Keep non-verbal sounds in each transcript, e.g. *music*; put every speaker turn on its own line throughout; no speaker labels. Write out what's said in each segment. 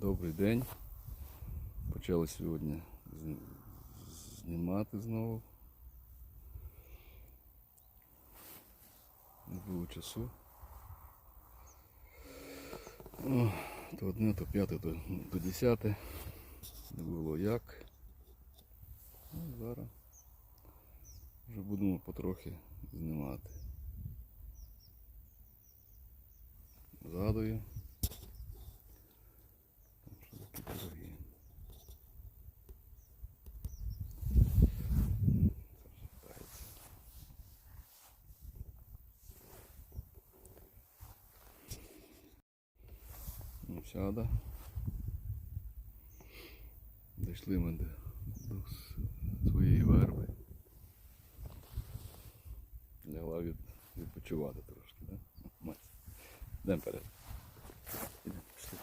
Добрий день. Почали сьогодні знімати знову. Не було часу. То одне, то п'яте, то, то десяте. Не було як. Ну, зараз вже будемо потрохи знімати. Згадую. Ну, сяда. Дійшли ми до, до своєї верби. Лягла від, відпочивати трошки, да? Мать. Йдемо вперед. Ідемо, пішли.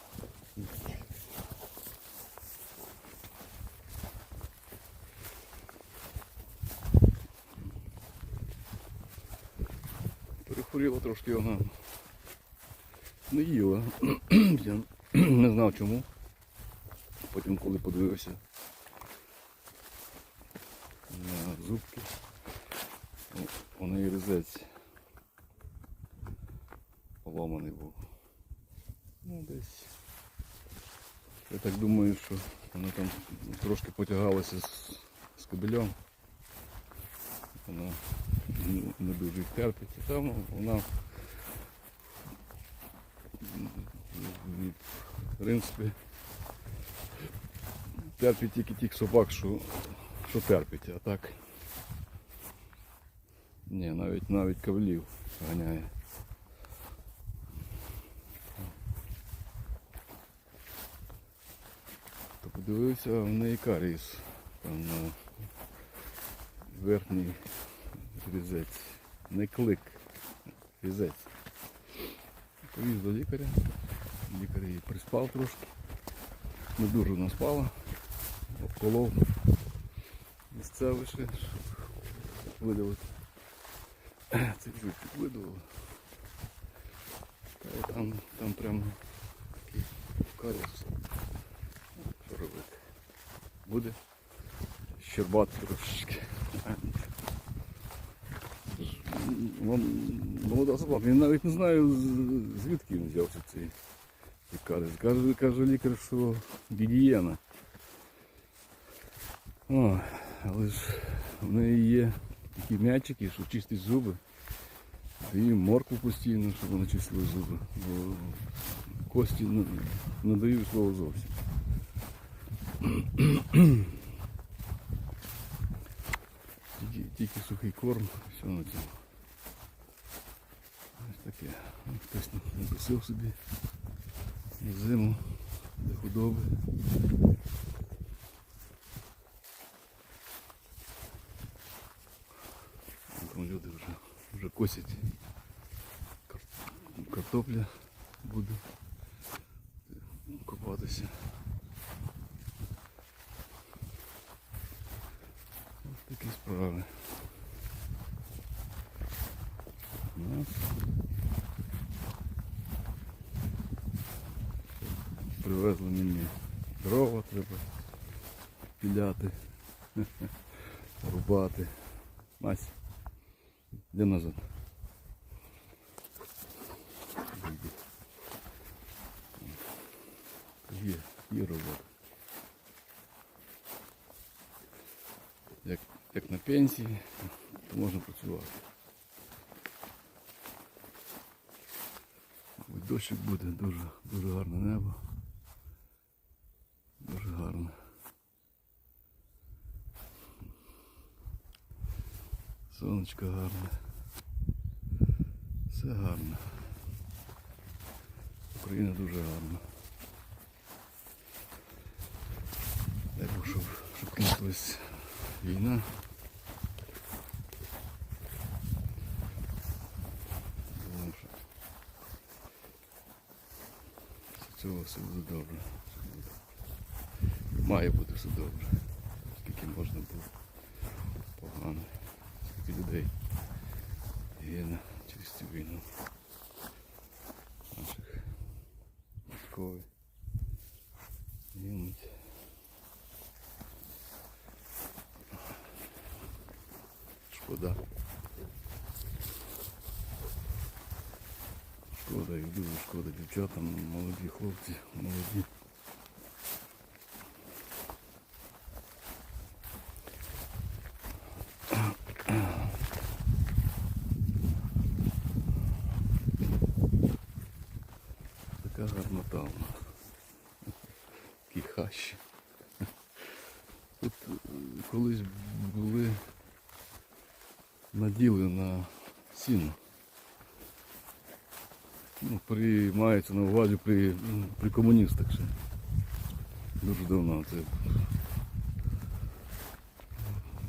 Перехворіла трошки вона. Не їла. *clears throat* Я не знав чому. Потім коли подивився на зубки, у неї різець поломаний був. Ну десь. Я так думаю, що вона там трошки потягалася з, з кобелем. Вона не дуже терпить. І там вона м, в принципі терпить тільки тих собак, що, що терпить, а так. Ні, навіть навіть кавлів ганяє. То подивився, в неї каріс. Там на верхній різець. Не клик. Різець. Повіз до лікаря. Лікар її приспав трошки. Не дуже вона спала. Обколов місцевий ще, щоб видалити. Цей жутик видалили. Та там, там прямо такий каріс. Що робити? Буде щербати трошечки. Молода собака. Я навіть не знаю звідки він взявся цей, цей каріс. Каже, каже лікар, що гігієна. О, але ж в неї є такі м'ячики, що чистить зуби. І моркву постійно, щоб вона чистила зуби. Бо кості не, не дають слова зовсім. *coughs* Тільки, тільки сухий корм, все на цьому. Ось таке. Ось Хтось написав собі Зиму для худоби. Там люди вже, вже косять. Картопля буде копатися. Ось такі справи. У нас привезли мені дрова треба піляти, *laughs* рубати. Мась. Де назад? Є, є робота. Як, як на пенсії, то можна працювати. Дощик буде, дуже, дуже гарне небо. Дуже гарно. Сонечко гарне. Все гарно. Україна дуже гарна. Дай Бог, щоб, щоб кінчилась війна. Цього все буде добре. Має бути все добре. Скільки можна було погано. Скільки людей гине через цю війну. Наших військових. Знімуть. Шкода. Шкода, їх дуже шкода дівчатам, молоді хлопці, молоді. Мається на увазі при, при комуністах ще. Дуже давно. Це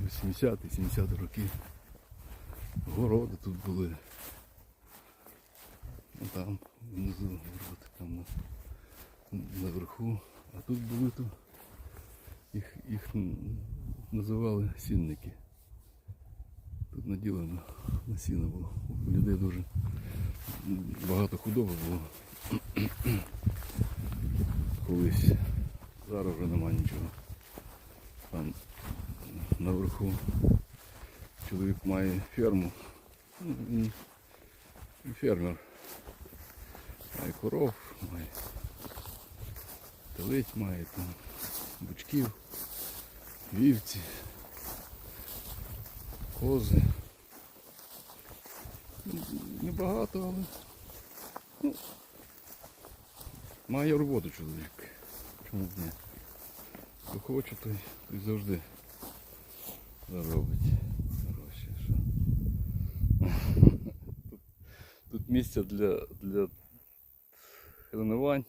80-ті, 70-ті роки. Городи тут були. Ну, там внизу городи, там наверху. А тут були тут. Їх, їх називали сінники. Тут наділено на сіно було. У людей дуже багато худоби було. Колись. Зараз вже нема нічого. Там наверху чоловік має ферму. Ну, Він він фермер. Має коров, має телець має там бучків, вівці, кози. Ну, Небагато, але ну, має роботу чоловік. Чому б ні? Хто хоче, той, той завжди заробить. Що. Тут, тут місця для, для тренувань.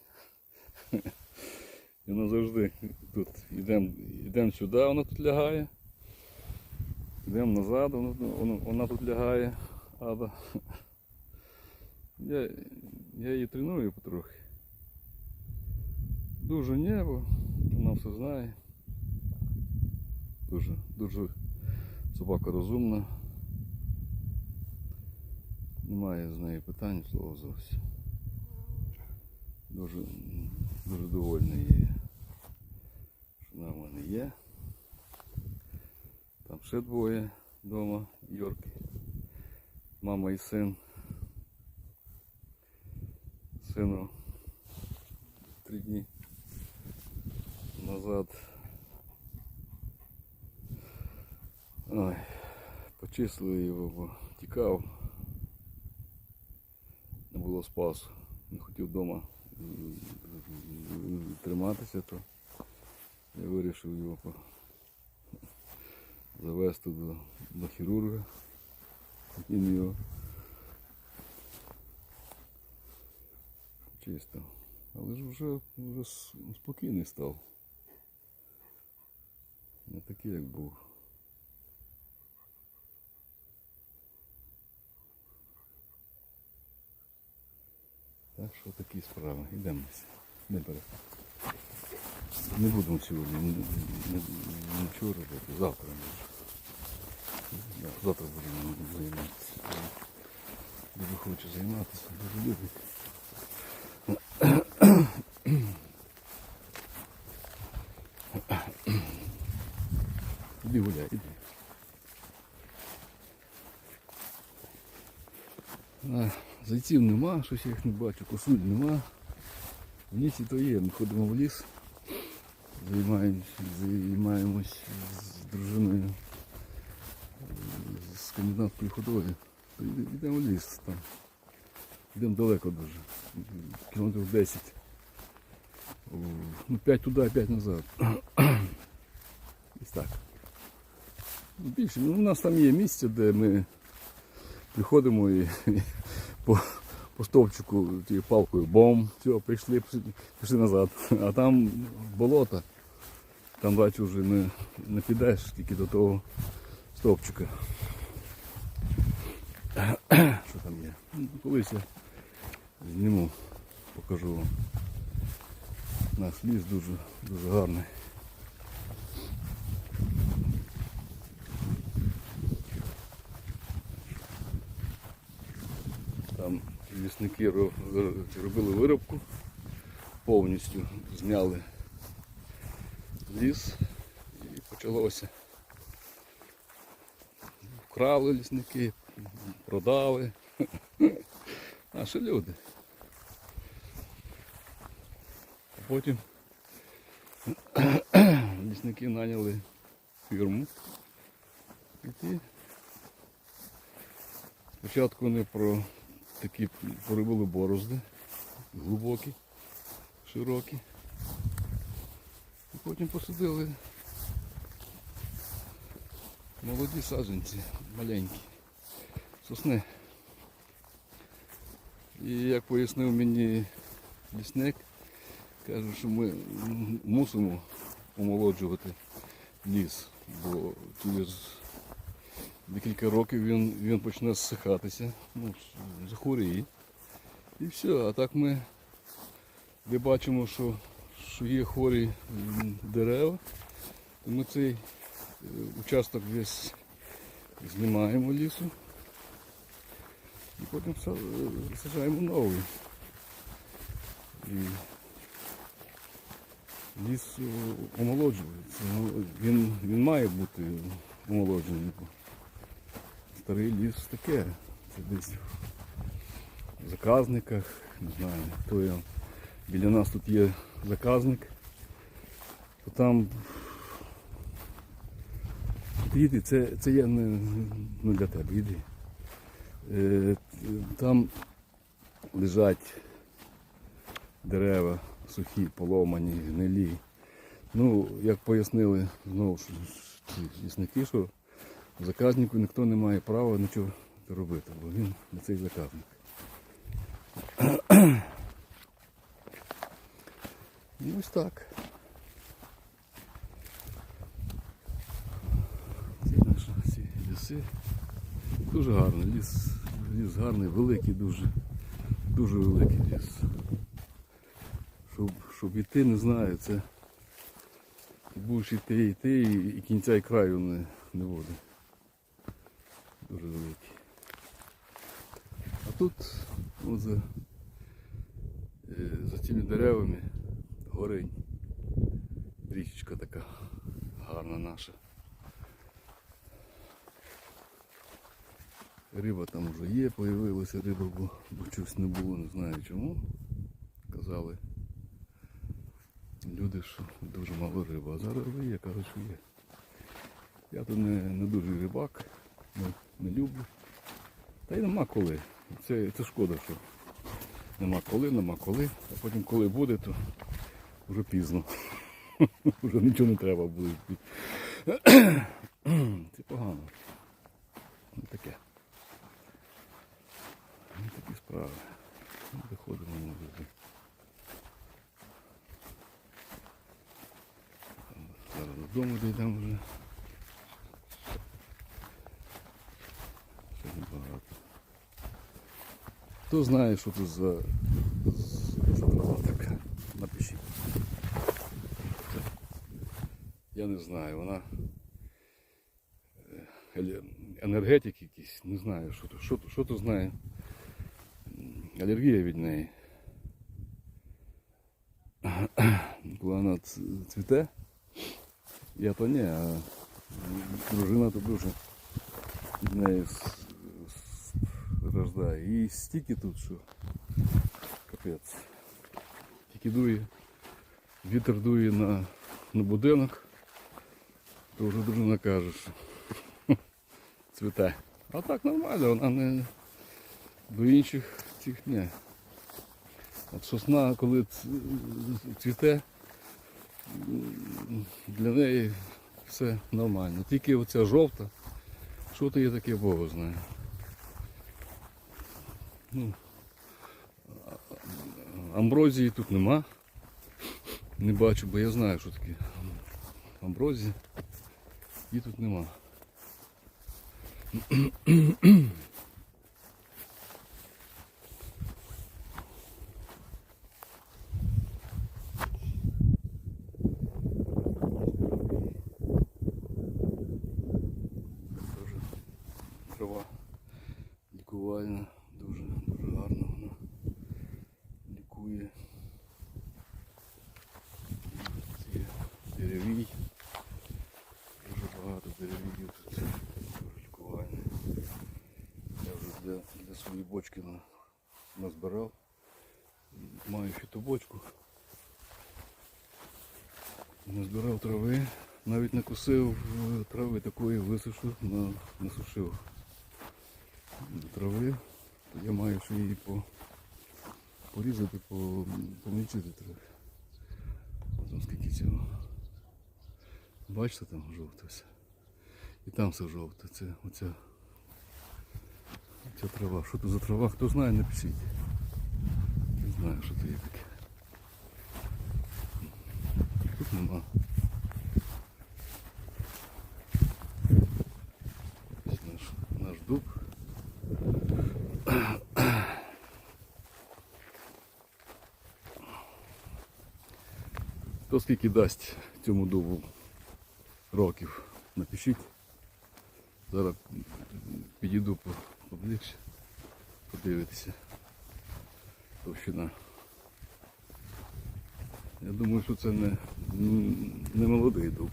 І воно завжди тут йдемо йдем сюди, воно тут лягає. Йдемо назад, воно, воно, вона тут лягає. Ада. Я, я її треную потрохи. Дуже небо, вона все знає. Дуже, дуже собака розумна. Немає з нею питань, слова зовсім. Дуже, дуже довольний її, що вона в мене є. Там ще двоє вдома, Йорки. Мама і син. Сину три дні назад. Ой, почислили його, бо тікав. Не було спасу. Не хотів вдома триматися, то я вирішив його по- завести до, до хірурга. Він його чисто. Але ж вже, вже с- спокійний став. Не такий, як був. Так що такі справи. Йдемо. Не бере. Не будемо сьогодні, не, не, нічого робити. Завтра може. Завтра будемо займатися. Дуже хочу займатися, дуже любить. Зайців нема, щось я їх не бачу, косуль нема. В лісі то є, ми ходимо в ліс, займаємось, займаємось з дружиною з. То йде- Йдемо в ліс там. Йдемо далеко дуже. Кілометрів 10. О, Ну, 5 туди, 5 назад. Ось так. Ну, Більше, ну, у нас там є місце, де ми приходимо і, *laughs* по, по стовпчику тією палкою бом, все, прийшли, пішли, назад. *laughs* А там болото. Там бачу вже не, не підеш тільки до того стовпчика. *clears throat* Що там є? Ну, Колись я зніму, покажу вам. Наш ліс дуже, дуже гарний. Там лісники ро- ро- робили виробку, повністю зняли ліс і почалося. Вкрали лісники, продали. *laughs* Наші люди. Потім *clears throat* лісники наняли фірму. І спочатку вони про такі поробили борозди, глибокі, широкі. І потім посадили молоді саджанці, маленькі, сосни. І як пояснив мені лісник, каже, що ми мусимо омолоджувати ліс, бо через декілька років він, він почне зсихатися, ну, захворіє. І все, а так ми де бачимо, що, що є хворі дерева, ми цей е, участок весь знімаємо лісу і потім са- е, новий. І ліс е, омолоджується. Він, він має бути омолоджений. Старий ліс таке. Це десь в заказниках, не знаю, то я. Біля нас тут є заказник, то там Йди, це, це я не, не для тебе, йди. Е, там лежать дерева сухі, поломані, гнилі. Ну, як пояснили знову ж лісники, що заказнику ніхто не має права нічого робити, бо він не цей заказник. *clears throat* Ну ось так. Ці наші ці ліси. Дуже гарний ліс. Ліс гарний, великий дуже. Дуже великий ліс. Щоб, щоб іти, не знаю, це будеш йти, йти і кінця і краю не, не буде. Дуже великий. А тут от за, е, за цими деревами горинь. Річечка така гарна наша. Риба там вже є, появилася риба, бо, бо чогось не було, не знаю чому. Казали люди, що дуже мало риби, а зараз є, кажуть, що є. Я тут не, не дуже рибак, не, не люблю. Та й нема коли. Це, це шкода, що нема коли, нема коли, а потім коли буде, то вже пізно. *laughs* Вже нічого не треба буде. *clears throat* Це погано. Ну, таке. Ну, такі справи. Ну, Виходимо ми вже. Зараз додому дійдемо вже. Ще небагато. Хто знає, що це за, за трава така? Напишіть. Я не знаю, вона е, енергетик якийсь, не знаю, що то, що то, що то знає. Алергія від неї. Коли вона цвіте, я то ні, а дружина то дуже від неї страждає. І стільки тут, що капець. Тільки дує, вітер дує на, на будинок, то вже дружина каже, що *laughs* цвіте. А так нормально, вона не до інших цих ні. От сосна, коли цвіте, для неї все нормально. Тільки оця жовта, що то є таке Бог знає. Ну, амброзії тут нема. Не бачу, бо я знаю, що таке амброзія. Її тут нема. відео тут рулькування. Я вже для для своєї бочки на, назбирав. Маю бочку, Назбирав трави, навіть не кусив е, трави такої висушив, на, насушив трави. Я маю ще її по, порізати, по, помічити трохи. Там скільки цього. Бачите, там жовте. І там все жовте. Це оця, оця трава. Що це за трава? Хто знає, напишіть. Не знаю, що це є таке. Тут нема. Наш, наш дуб. То скільки дасть цьому дубу років, напишіть. Зараз підійду по- поближче, подивитися. Товщина. Я думаю, що це не, не молодий дуб.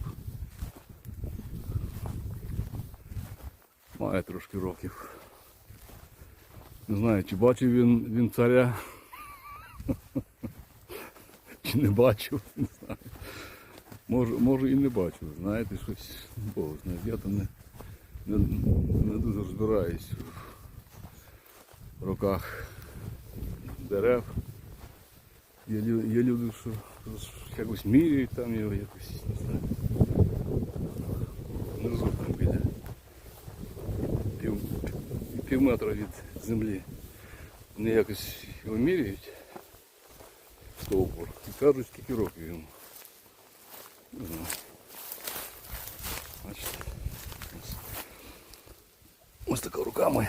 Має трошки років. Не знаю, чи бачив він, він царя. Чи не бачив, не знаю. Може, може і не бачив, знаєте, щось Бог знає. Я там не, не, не дуже розбираюсь в роках дерев. Є, лю- є люди, що що якось міряють там його якось, не знаю. Внизу там біля пів, пів метра від землі. Вони якось його міряють стовбур і кажуть, скільки років йому. Не знаю. Така.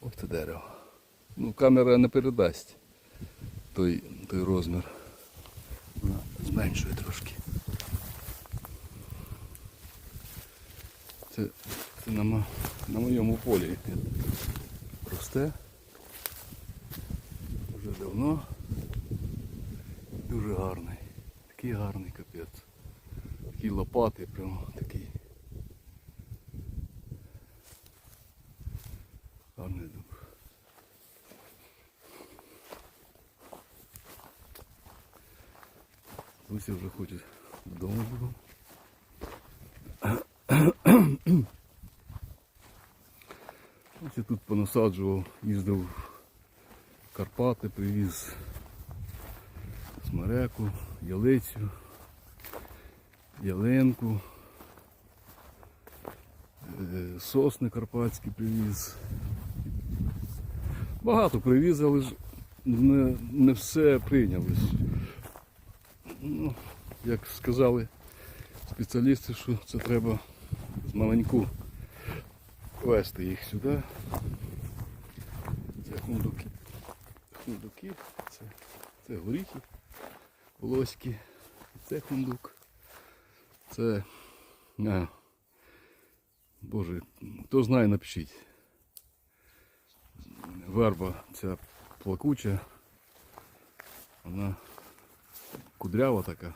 Ось це дерево. Ну, камера не передасть той, той розмір. Вона зменшує трошки. Це, це на, на моєму полі росте. Вже давно. Дуже гарний. Такий гарний капець. Такі лопати прямо такий. Гарний дуб. Луся вже хоче додому було. Ось тут понасаджував, їздив в Карпати, привіз смереку, ялицю, ялинку, е, сосни карпатські привіз. Багато привіз, але ж не, не все прийнялось. Ну, як сказали спеціалісти, що це треба з маленьку вести їх сюди. Це хундуки. Хундуки, це, це горіхи волоські, це хундук. Це. А, Боже, хто знає, напишіть. Верба ця плакуча. Вона кудрява така.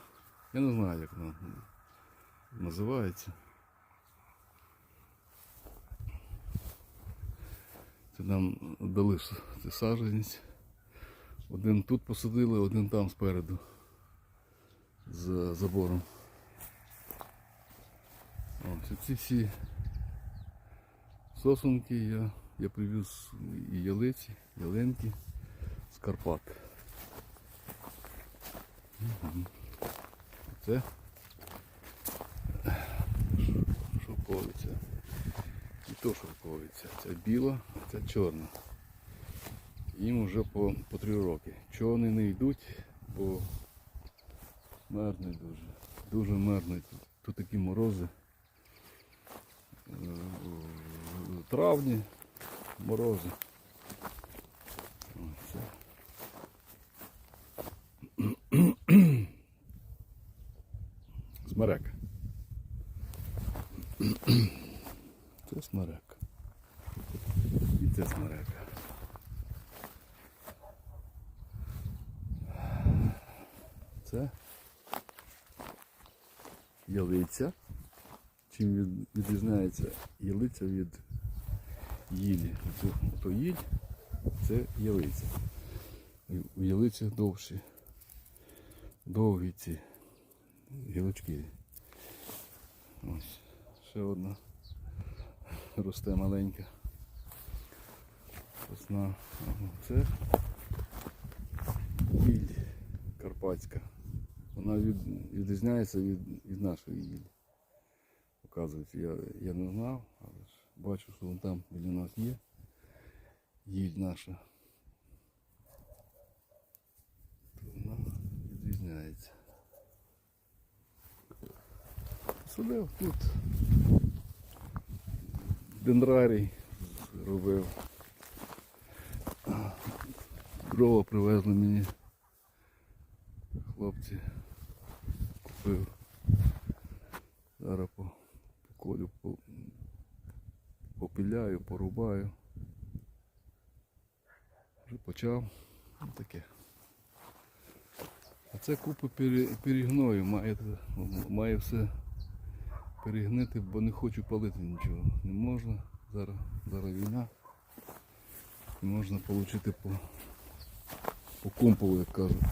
Я не знаю, як вона називається. Це нам дали це саджанець. Один тут посадили, один там спереду. За забором. Ось ці всі сосунки я, я привіз і ялиці, ялинки з Карпат. Це шовковиця. І то шовковиця. Це біла, а це чорна. Їм вже по, по три роки. Чого вони не йдуть, бо мерзнуть дуже. Дуже мерзнуть. Тут, тут такі морози. Е, травні морози. О, це. Смерека. Це смерека. І це смерека. Це ялиця. Чим відрізняється ялиця від їлі. Оце, ото їль, це ялиця. У ялиці довші. Довгі ці гілочки. Ось. Ще одна росте маленька. Сосна. Це їль карпатська. Вона від, відрізняється від, від нашої їлі. Оказується, я, я не знав, але ж бачу, що вон там біля нас є. Їль наша. То вона відрізняється. Садив тут. Дендрарій робив. Дрова привезли мені. Хлопці купив. Зараз по, поколю, по, попіляю, порубаю. Вже почав. Таке. А це купа перегною. Має, має все перегнити, бо не хочу палити нічого. Не можна. Зараз, зараз війна. Не можна отримати по, по компову, як кажуть,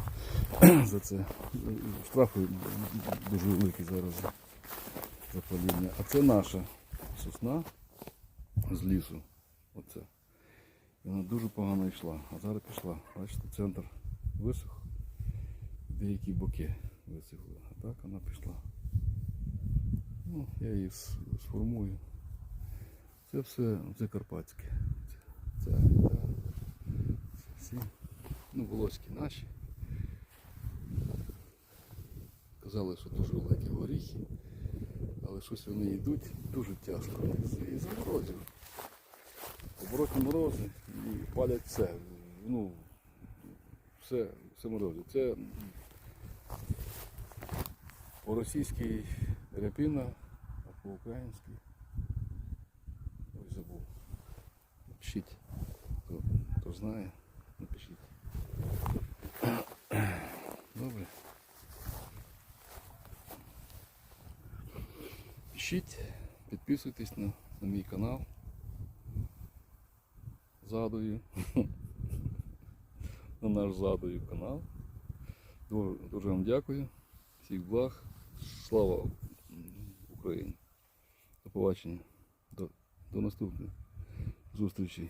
*clears throat* за це. Штрафи дуже великі зараз за, паління. А це наша сосна з лісу. Оце. І вона дуже погано йшла. А зараз пішла. Бачите, центр висох. Деякі боки висохли. А так вона пішла. Ну, я її сформую. Це все це карпатське. Це, це, це, це. Ну, волоські наші. Казали, що дуже великі горіхи, але щось вони йдуть дуже тяжко. І за морозів. Оборотні морози і палять все. Ну, все, все морозить. Це по-російськи ряпіна, а по-українськи. Ой, забув. Пишіть. Хто, хто знає, напишіть. Добре. Пишіть, підписуйтесь на, на мій канал. Задою. *laughs* на наш задою канал. Дуже вам дякую. Всіх благ. Слава Україні. Побачення. До, до наступних зустрічей.